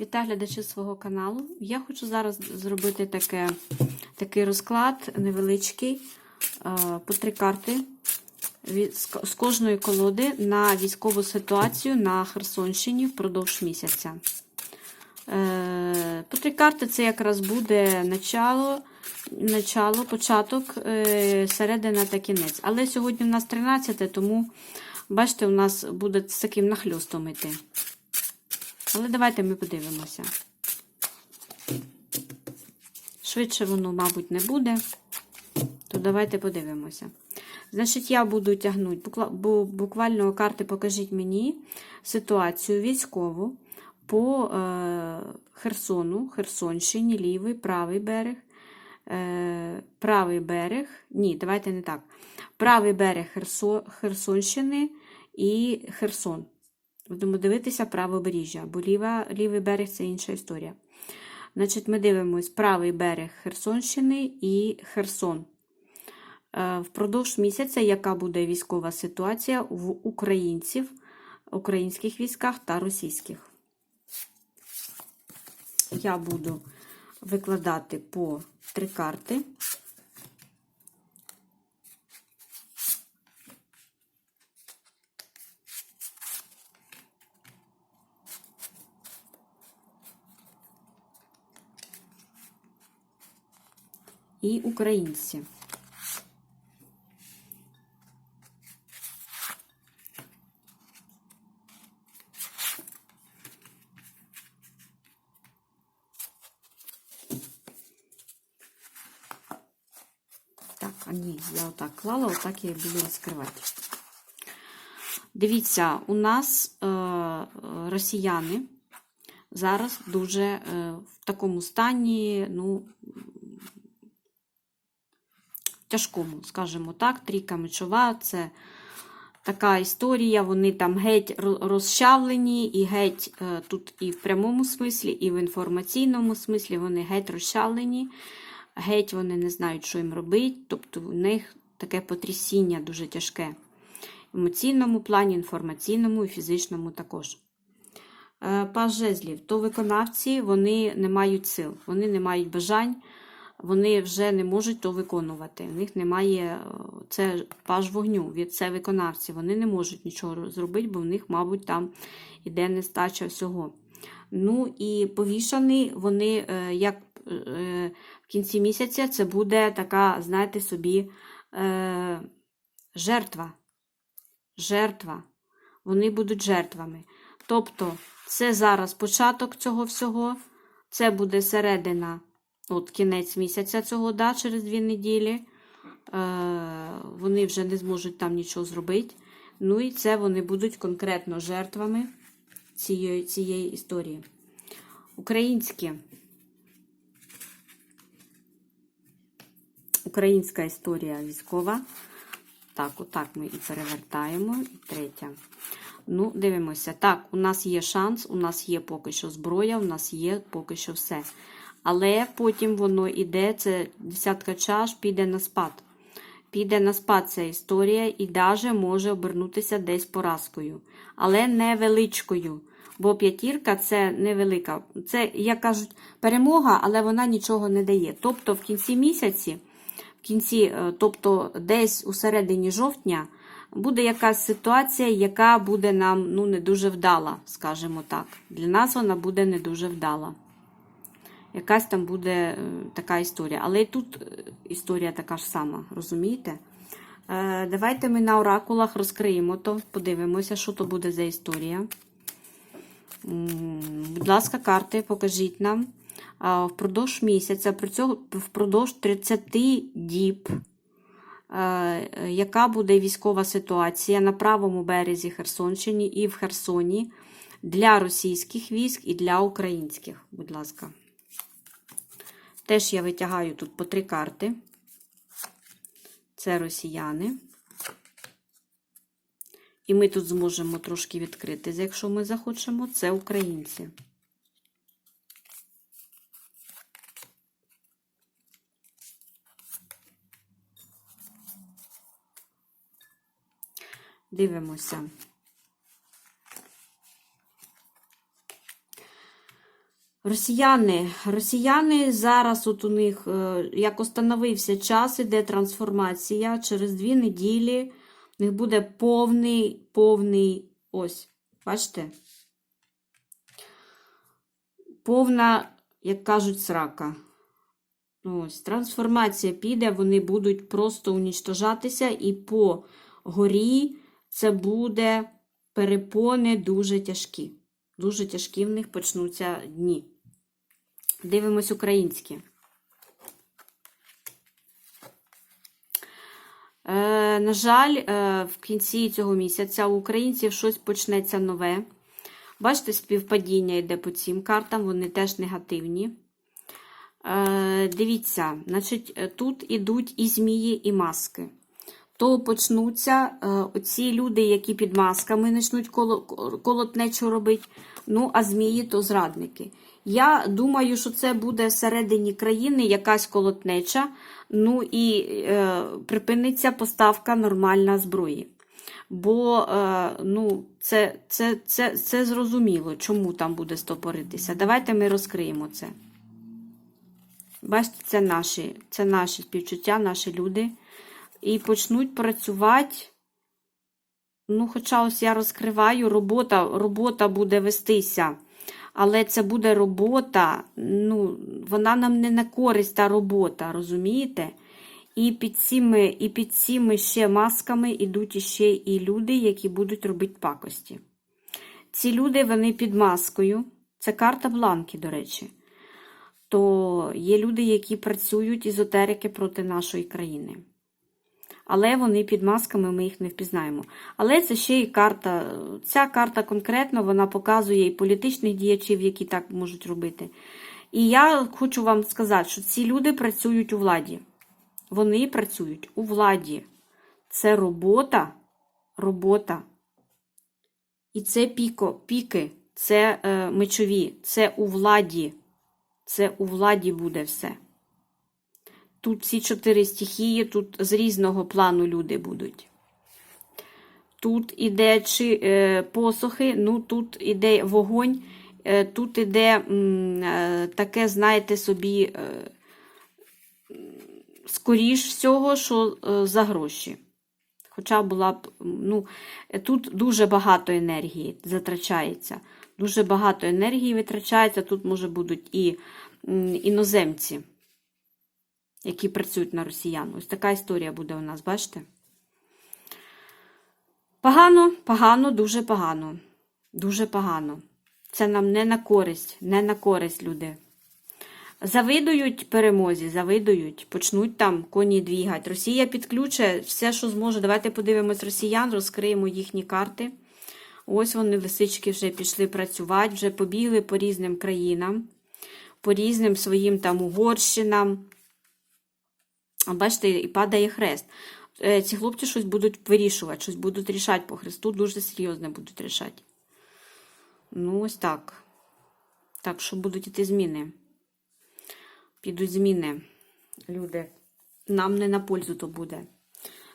Вітаю глядачів свого каналу. Я хочу зараз зробити таке, такий розклад невеличкий е, по три карти з кожної колоди на військову ситуацію на Херсонщині впродовж місяця. Е, По три карти це якраз буде начало, начало початок, е, середина та кінець. Але сьогодні у нас 13, тому бачите, у нас буде з таким нахльостом йти. Але давайте ми подивимося. Швидше воно, мабуть, не буде. То давайте подивимося. Значить, я буду тягнути буквально карти покажіть мені ситуацію військову по е, Херсону, Херсонщині, лівий, правий берег. Е, правий берег, ні, давайте не так. Правий берег Херсо, Херсонщини і Херсон. Будемо дивитися правобережжя, бо ліва, лівий берег це інша історія. Значить, Ми дивимося правий берег Херсонщини і Херсон. Е, Впродовж місяця, яка буде військова ситуація в українців, українських військах та російських. Я буду викладати по три карти. І українці. Так, а ні, я отак клала, отак я буду розкривати. Дивіться, у нас е, росіяни зараз дуже е, в такому стані, ну, тяжкому, скажімо так, трійка мечова це така історія, вони там геть розчавлені, і геть е, тут і в прямому смислі, і в інформаційному смислі вони геть розчавлені, геть вони не знають, що їм робити. Тобто у них таке потрясіння дуже тяжке. В емоційному плані, інформаційному і фізичному також. Е, Паж жезлів, то виконавці вони не мають сил, вони не мають бажань вони вже не можуть то виконувати. В них немає е, це паж вогню, від це виконавці. Вони не можуть нічого зробити, бо в них, мабуть, там іде нестача всього. Ну і повішані вони, е, як е, в кінці місяця, це буде така, знаєте, собі жертва. Жертва. Вони будуть жертвами. Тобто, це зараз початок цього всього, це буде середина От кінець місяця цього, да, через дві неділі. Е, Вони вже не зможуть там нічого зробити. Ну і це вони будуть конкретно жертвами цієї, цієї історії. Українські. Українська історія військова. Так, отак ми і перевертаємо. І третя. Ну, дивимося. Так, у нас є шанс, у нас є поки що зброя, у нас є поки що все. Але потім воно йде, це десятка чаш, піде на спад. Піде на спад ця історія і навіть може обернутися десь поразкою. Але невеличкою. Бо п'ятірка це невелика. Це, як кажуть, перемога, але вона нічого не дає. Тобто, в кінці місяці, в кінці, е, тобто десь у середині жовтня, буде якась ситуація, яка буде нам ну, не дуже вдала, скажімо так. Для нас вона буде не дуже вдала якась там буде е, така історія. Але і тут е, історія така ж сама, розумієте? Е, давайте ми на оракулах розкриємо то, подивимося, що то буде за історія. Будь ласка, карти, покажіть нам. Впродовж місяця, впродовж 30 діб, яка буде військова ситуація на правому березі Херсонщини і в Херсоні для російських військ і для українських. Будь ласка. Теж я витягаю тут по три карти. Це росіяни. І ми тут зможемо трошки відкрити, якщо ми захочемо, це українці. Дивимося. Росіяни, росіяни зараз от у них, е, як остановився час, іде трансформація. Через дві неділі в них буде повний, повний, ось, бачите? Повна, як кажуть, срака. Ось, трансформація піде, вони будуть просто унічтожатися, і по горі це буде перепони дуже тяжкі. Дуже тяжкі в них почнуться дні. Дивимось українські. Е, на жаль, е, в кінці цього місяця у українців щось почнеться нове. Бачите, співпадіння йде по цим картам, вони теж негативні. Е, дивіться, значить, е, тут ідуть і змії, і маски. То почнуться е, оці люди, які під масками почнуть коло, колотнечу робити. Ну, а змії то зрадники. Я думаю, що це буде всередині країни якась колотнеча, ну і е, припиниться поставка нормальна зброї. Бо е, ну, це, це, це, це зрозуміло, чому там буде стопоритися. Давайте ми розкриємо це. Бачите, це наші, це наші співчуття, наші люди. І почнуть працювати. Ну, хоча ось я розкриваю, робота, робота буде вестися. Але це буде робота, ну, вона нам не на користь та робота, розумієте? І під цими, і під цими ще масками йдуть іще і люди, які будуть робити пакості. Ці люди, вони під маскою. Це карта бланки, до речі. То є люди, які працюють езотерики проти нашої країни. Але вони під масками, ми їх не впізнаємо. Але це ще і карта. Ця карта конкретно вона показує і політичних діячів, які так можуть робити. І я хочу вам сказати, що ці люди працюють у владі. Вони працюють у владі. Це робота, робота. І це піко, піки, це е, мечові, це у владі. Це у владі буде все. Тут всі чотири стихії, тут з різного плану люди будуть. Тут іде чи, е, посохи, ну тут іде вогонь, е, тут іде е, таке, знаєте, собі, е, скоріш всього, що е, за гроші. Хоча була б, ну, тут дуже багато енергії затрачається. Дуже багато енергії витрачається. Тут, може, будуть і іноземці які працюють на росіян. Ось така історія буде у нас, бачите? Погано, погано, дуже погано. Дуже погано. Це нам не на користь, не на користь, люди. Завидують перемозі, завидують, почнуть там коні двігати. Росія підключить все, що зможе. Давайте подивимось росіян, розкриємо їхні карти. Ось вони, лисички, вже пішли працювати, вже побігли по різним країнам, по різним своїм там угорщинам. Бачите, і падає хрест. Е, Ці хлопці щось будуть вирішувати, щось будуть рішати по хресту, дуже серйозно будуть рішати. Ну, ось так. Так, що будуть іти зміни. Підуть зміни, люди. Нам не на пользу то буде.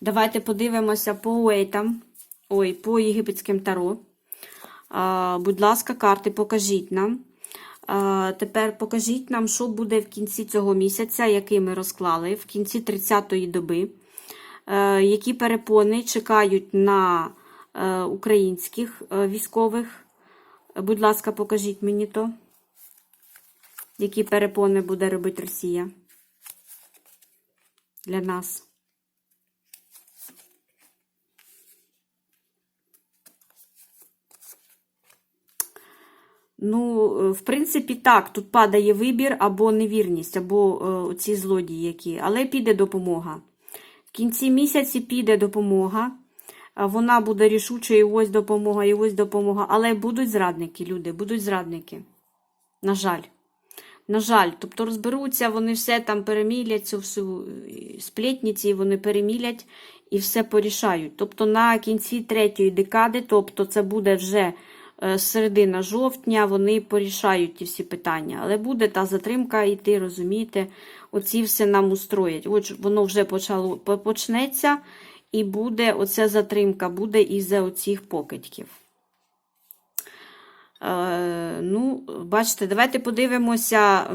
Давайте подивимося по уейтам. Ой, по єгипетським таро. А, будь ласка, карти покажіть нам. Тепер покажіть нам, що буде в кінці цього місяця, який ми розклали, в кінці 30-ї доби, Е, які перепони чекають на е, українських е, військових. Будь ласка, покажіть мені то, які перепони буде робити Росія для нас. Ну, е, в принципі, так, тут падає вибір або невірність, або е, ці злодії які, але піде допомога. В кінці місяці піде допомога. Вона буде рішуча, і ось допомога, і ось допомога. Але будуть зрадники, люди, будуть зрадники. На жаль. На жаль, тобто розберуться, вони все там перемілять, цю всю е, сплетниці, вони перемілять і все порішають. Тобто на кінці третьої декади, тобто це буде вже середина жовтня, вони порішають ті всі питання. Але буде та затримка йти, розумієте, оці все нам устроять. От воно вже почало, почнеться, і буде оця затримка, буде із-за оцих покидьків. Е, ну, бачите, давайте подивимося,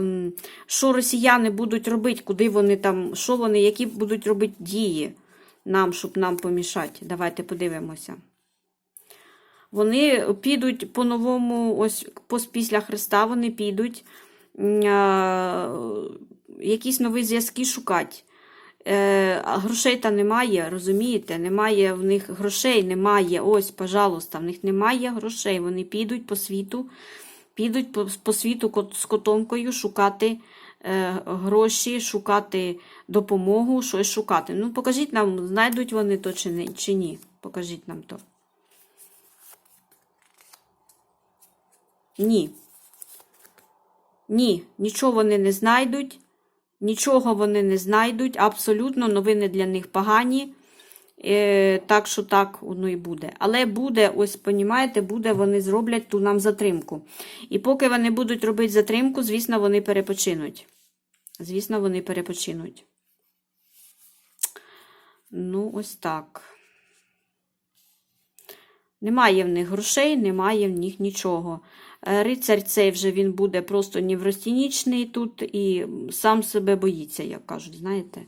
що росіяни будуть робити, куди вони там, що вони, які будуть робити дії нам, щоб нам помішати. Давайте подивимося. Вони підуть по-новому, ось після Христа вони підуть якісь нові зв'язки шукати. Е, грошей та немає, розумієте? Немає в них грошей, немає. Ось, пожалуйста, в них немає грошей. Вони підуть по світу, підуть по, світу з котомкою шукати е, гроші, шукати допомогу, щось шукати. Ну, покажіть нам, знайдуть вони то чи ні. Покажіть нам то. Ні. Ні, нічого вони не знайдуть. Нічого вони не знайдуть, абсолютно новини для них погані. Е, так що так воно і буде. Але буде, ось, понімаєте, буде, вони зроблять ту нам затримку. І поки вони будуть робити затримку, звісно, вони перепочинуть. Звісно, вони перепочинуть. Ну, ось так. Немає в них грошей, немає в них нічого. Е, Рицарь цей вже він буде просто невростінічний тут і сам себе боїться, як кажуть, знаєте?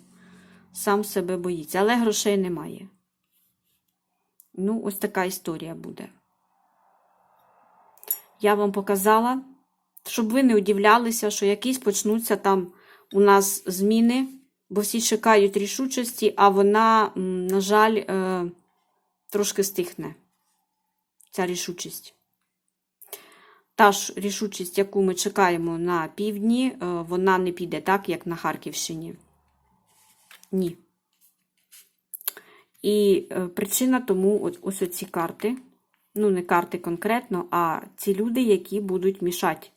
Сам себе боїться, але грошей немає. Ну, ось така історія буде. Я вам показала, щоб ви не удивлялися, що якісь почнуться там у нас зміни, бо всі чекають рішучості, а вона, на жаль, е, трошки стихне. Ця рішучість. Та ж рішучість, яку ми чекаємо на півдні, е, вона не піде так, як на Харківщині. Ні. І е, причина тому ось оці карти. Ну, не карти конкретно, а ці люди, які будуть мішати.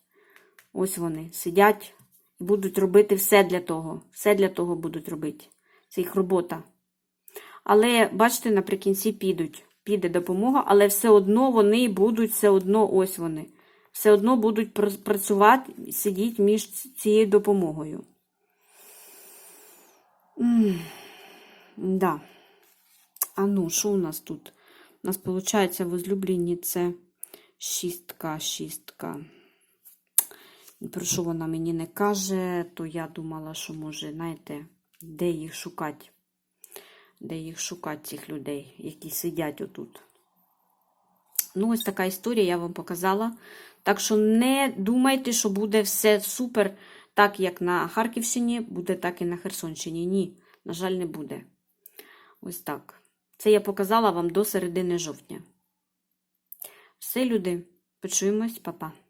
Ось вони сидять і будуть робити все для того. Все для того будуть робити. Це їх робота. Але, бачите, наприкінці підуть. Піде допомога, але все одно вони будуть, все одно ось вони. Все одно будуть пр- працювати, сидіти між цією допомогою. М, Да. А ну, що у нас тут? У нас, виходить, возлюблені це шістка, шістка. Про що вона мені не каже, то я думала, що може, знаєте, де їх шукати? Де їх шукати, цих людей, які сидять отут. Ну, ось така історія я вам показала. Так що не думайте, що буде все супер, так як на Харківщині, буде так і на Херсонщині. Ні, на жаль, не буде. Ось так. Це я показала вам до середини жовтня. Все, люди, почуємось, па-па.